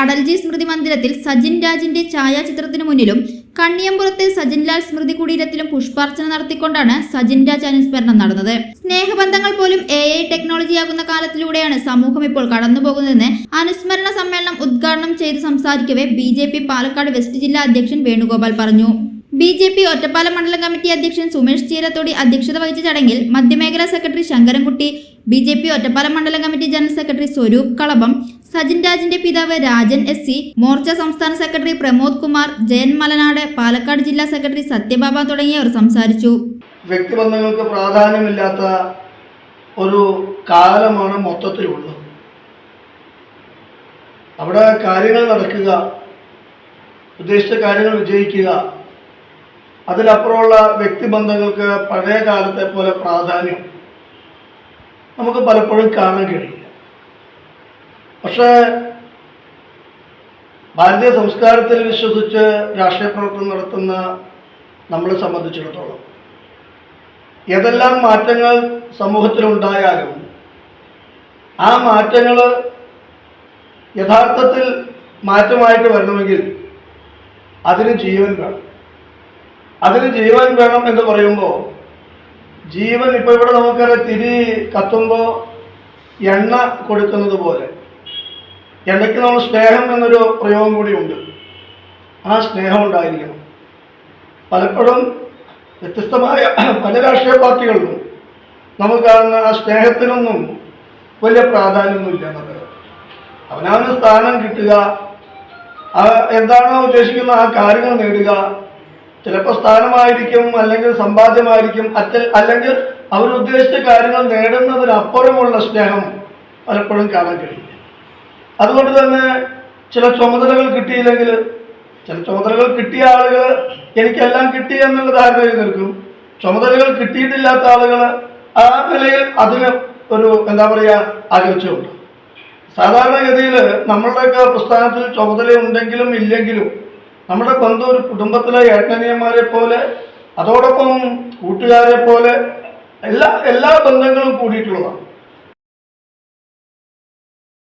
അടൽജി സ്മൃതി മന്ദിരത്തിൽ സജിൻ രാജിന്റെ ഛായാചിത്രത്തിന് മുന്നിലും കണ്ണിയമ്പുറത്തെ സജിൻലാൽ സ്മൃതി കുടീരത്തിലും പുഷ്പാർച്ചന നടത്തിക്കൊണ്ടാണ് സജിൻ രാജ് അനുസ്മരണം നടന്നത്. സ്നേഹബന്ധങ്ങൾ പോലും എ ഐ ടെക്നോളജിയാകുന്ന കാലത്തിലൂടെയാണ് സമൂഹം ഇപ്പോൾ കടന്നുപോകുന്നതെന്ന് അനുസ്മരണ സമ്മേളനം ഉദ്ഘാടനം ചെയ്ത് സംസാരിക്കവേ B J P Palakkad west ജില്ലാ അധ്യക്ഷൻ വേണുഗോപാൽ പറഞ്ഞു. ബി ജെ പി ഒറ്റപ്പാലം മണ്ഡലം കമ്മിറ്റി അധ്യക്ഷൻ സുമേഷ് ചീരത്തോടി അധ്യക്ഷത വഹിച്ച ചടങ്ങിൽ മധ്യമേഖലാ secretary Shankarankutty B J P Ottapalam മണ്ഡലം committee general secretary Swaroop Kalabham Sajin രാജിന്റെ പിതാവ് രാജൻ എസ് സി മോർച്ച സംസ്ഥാന സെക്രട്ടറി പ്രമോദ് കുമാർ ജയൻ മലനാട് പാലക്കാട് ജില്ലാ സെക്രട്ടറി സത്യബാബ തുടങ്ങിയവർ സംസാരിച്ചു. വ്യക്തിബന്ധങ്ങൾക്ക് പ്രാധാന്യമില്ലാത്ത ഒരു കാലമാണ് മൊത്തത്തിലുള്ളത്. അവിടെ കാര്യങ്ങൾ നടക്കുക ഉദ്ദേശിച്ച കാര്യങ്ങൾ വിജയിക്കുക അതിലപ്പുറമുള്ള വ്യക്തിബന്ധങ്ങൾക്ക് പഴയ കാലത്തെ പോലെ പ്രാധാന്യം നമുക്ക് പലപ്പോഴും കാണാൻ കഴിയില്ല. പക്ഷേ ഭാരതീയ സംസ്കാരത്തിൽ വിശ്വസിച്ച് രാഷ്ട്രീയ പ്രവർത്തനം നടത്തുന്ന നമ്മളെ സംബന്ധിച്ചിടത്തോളം ഏതെല്ലാം മാറ്റങ്ങൾ സമൂഹത്തിലുണ്ടായാലും ആ മാറ്റങ്ങൾ യഥാർത്ഥത്തിൽ മാറ്റമായിട്ട് വരണമെങ്കിൽ അതിന് ജീവൻ വേണം. അതിന് ജീവൻ വേണം എന്ന് പറയുമ്പോൾ ജീവൻ ഇപ്പോൾ ഇവിടെ നമുക്കറിയാം തിരി കത്തുമ്പോൾ എണ്ണ കൊടുക്കുന്നത് പോലെ എണ്ണയ്ക്ക് നമ്മൾ സ്നേഹം എന്നൊരു പ്രയോഗം കൂടിയുണ്ട് ആ സ്നേഹം ഉണ്ടായിരിക്കണം. പലപ്പോഴും വ്യത്യസ്തമായ പല രാഷ്ട്രീയ പാർട്ടികളിലും നമ്മൾ കാണുന്ന ആ സ്നേഹത്തിനൊന്നും വലിയ പ്രാധാന്യമൊന്നുമില്ല എന്നത് അവനവന് സ്ഥാനം കിട്ടുക എന്താണോ ഉദ്ദേശിക്കുന്ന ആ കാര്യങ്ങൾ നേടുക ചിലപ്പോൾ സ്ഥാനമായിരിക്കും അല്ലെങ്കിൽ സമ്പാദ്യമായിരിക്കും അറ്റ അല്ലെങ്കിൽ അവരുദ്ദേശിച്ച കാര്യങ്ങൾ നേടുന്നതിനപ്പുറമുള്ള സ്നേഹം പലപ്പോഴും കാണാൻ കഴിയില്ല. അതുകൊണ്ട് തന്നെ ചില ചുമതലകൾ കിട്ടിയില്ലെങ്കിൽ ചില ചുമതലകൾ കിട്ടിയ ആളുകൾ എനിക്കെല്ലാം കിട്ടി എന്നുള്ള ധാരണയിൽ നിൽക്കും ചുമതലകൾ കിട്ടിയിട്ടില്ലാത്ത ആളുകൾ ആ നിലയിൽ അതിന് ഒരു എന്താ പറയുക അകൽച്ചയുണ്ട്. സാധാരണഗതിയിൽ നമ്മളുടെയൊക്കെ പ്രസ്ഥാനത്തിൽ ചുമതല ഉണ്ടെങ്കിലും ഇല്ലെങ്കിലും നമ്മുടെ ബന്ധു ഒരു കുടുംബത്തിലെ ഏട്ടനിയന്മാരെ പോലെ അതോടൊപ്പം കൂട്ടുകാരെ പോലെ എല്ലാ എല്ലാ ബന്ധങ്ങളും കൂടിയിട്ടുള്ളതാണ്.